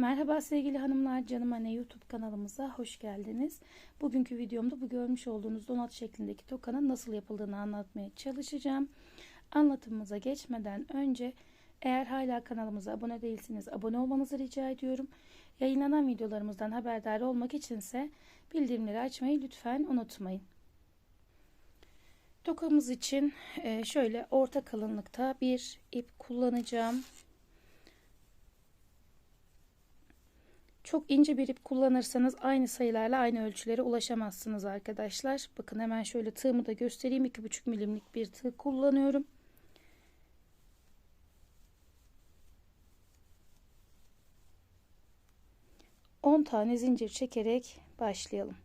Merhaba sevgili hanımlar, canım anne YouTube kanalımıza hoş geldiniz. Bugünkü videomda bu görmüş olduğunuz donat şeklindeki tokanın nasıl yapıldığını anlatmaya çalışacağım. Anlatımımıza geçmeden önce eğer hala kanalımıza abone değilseniz abone olmanızı rica ediyorum. Yayınlanan videolarımızdan haberdar olmak içinse bildirimleri açmayı lütfen unutmayın. Tokamız için e, şöyle orta kalınlıkta bir ip kullanacağım. Çok ince bir ip kullanırsanız aynı sayılarla aynı ölçülere ulaşamazsınız arkadaşlar. Bakın hemen şöyle tığımı da göstereyim. 2,5 milimlik bir tığ kullanıyorum. On tane zincir çekerek başlayalım.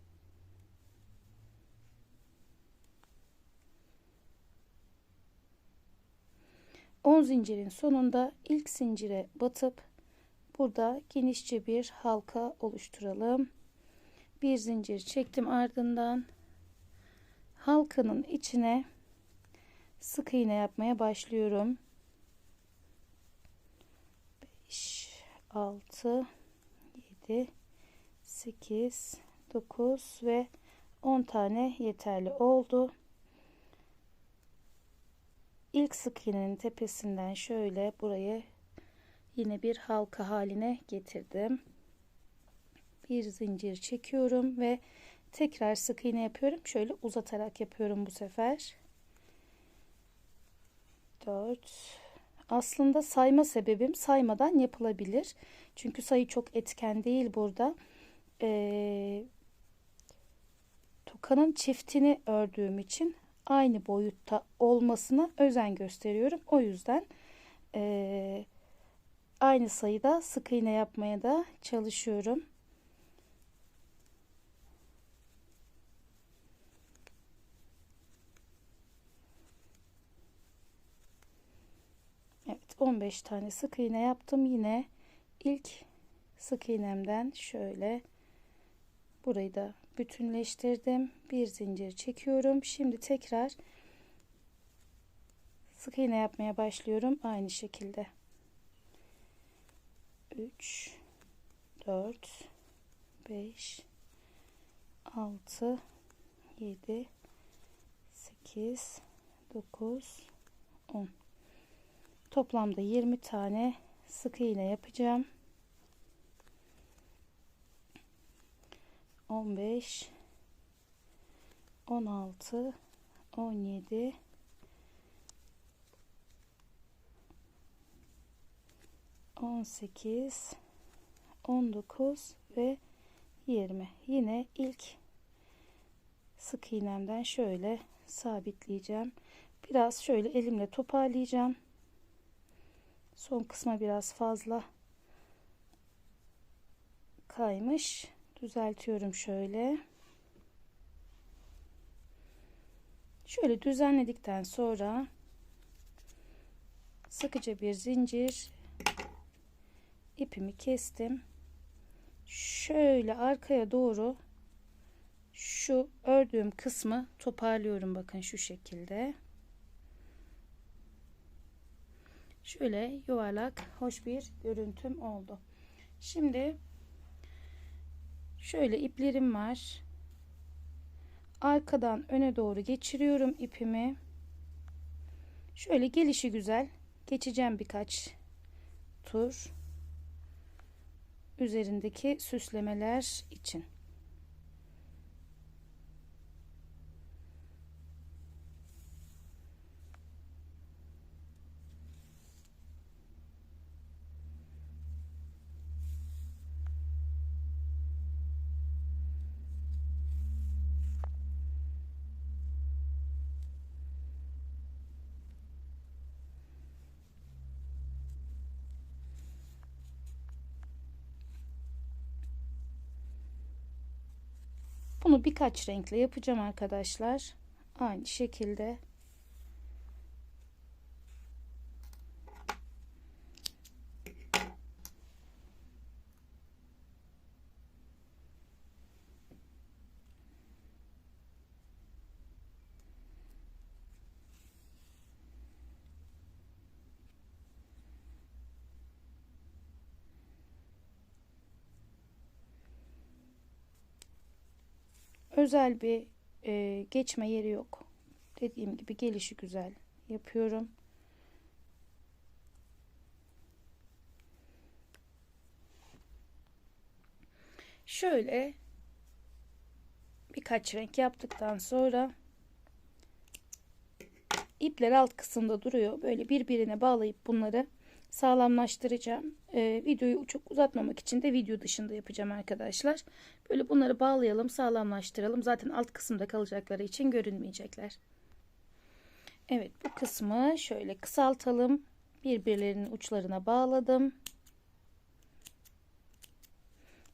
On zincirin sonunda ilk zincire batıp Burada genişçe bir halka oluşturalım. Bir zincir çektim ardından halkanın içine sık iğne yapmaya başlıyorum. 5 6 7 8 9 ve 10 tane yeterli oldu. İlk sık iğnenin tepesinden şöyle buraya yine bir halka haline getirdim. Bir zincir çekiyorum ve tekrar sık iğne yapıyorum. Şöyle uzatarak yapıyorum bu sefer. 4 Aslında sayma sebebim saymadan yapılabilir. Çünkü sayı çok etken değil burada. Ee, tokanın çiftini ördüğüm için aynı boyutta olmasına özen gösteriyorum. O yüzden eee aynı sayıda sık iğne yapmaya da çalışıyorum. Evet 15 tane sık iğne yaptım. Yine ilk sık iğnemden şöyle burayı da bütünleştirdim. Bir zincir çekiyorum. Şimdi tekrar sık iğne yapmaya başlıyorum aynı şekilde. 3 4 5 6 7 8 9 10 toplamda 20 tane sık iğne yapacağım. 15 16 17 18 19 ve 20 yine ilk sık iğnemden şöyle sabitleyeceğim. Biraz şöyle elimle toparlayacağım. Son kısma biraz fazla kaymış. Düzeltiyorum şöyle. Şöyle düzenledikten sonra sıkıca bir zincir ipimi kestim. Şöyle arkaya doğru şu ördüğüm kısmı toparlıyorum bakın şu şekilde. Şöyle yuvarlak hoş bir görüntüm oldu. Şimdi şöyle iplerim var. Arkadan öne doğru geçiriyorum ipimi. Şöyle gelişi güzel geçeceğim birkaç tur üzerindeki süslemeler için. Bunu birkaç renkle yapacağım arkadaşlar. Aynı şekilde özel bir e, geçme yeri yok. Dediğim gibi gelişi güzel yapıyorum. Şöyle birkaç renk yaptıktan sonra ipler alt kısımda duruyor. Böyle birbirine bağlayıp bunları sağlamlaştıracağım. Ee, videoyu çok uzatmamak için de video dışında yapacağım arkadaşlar. Böyle bunları bağlayalım, sağlamlaştıralım. Zaten alt kısımda kalacakları için görünmeyecekler. Evet bu kısmı şöyle kısaltalım. Birbirlerinin uçlarına bağladım.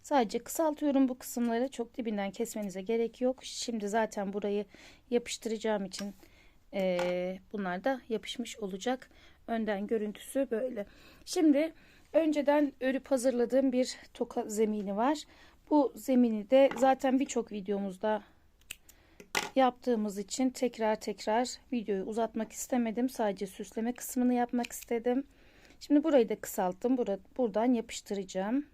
Sadece kısaltıyorum bu kısımları. Çok dibinden kesmenize gerek yok. Şimdi zaten burayı yapıştıracağım için e, bunlar da yapışmış olacak. Önden görüntüsü böyle. Şimdi önceden örüp hazırladığım bir toka zemini var. Bu zemini de zaten birçok videomuzda yaptığımız için tekrar tekrar videoyu uzatmak istemedim. Sadece süsleme kısmını yapmak istedim. Şimdi burayı da kısalttım. Bura, buradan yapıştıracağım.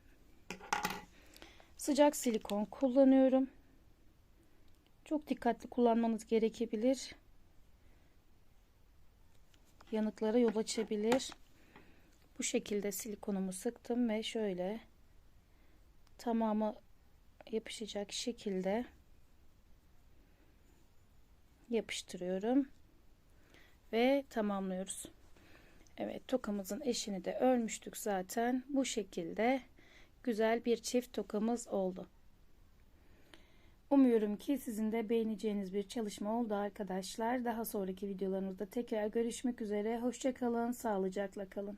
Sıcak silikon kullanıyorum. Çok dikkatli kullanmanız gerekebilir. Yanıklara yol açabilir. Bu şekilde silikonumu sıktım ve şöyle tamamı yapışacak şekilde yapıştırıyorum ve tamamlıyoruz. Evet tokamızın eşini de örmüştük zaten. Bu şekilde güzel bir çift tokamız oldu. Umuyorum ki sizin de beğeneceğiniz bir çalışma oldu arkadaşlar. Daha sonraki videolarımızda tekrar görüşmek üzere. Hoşçakalın, sağlıcakla kalın.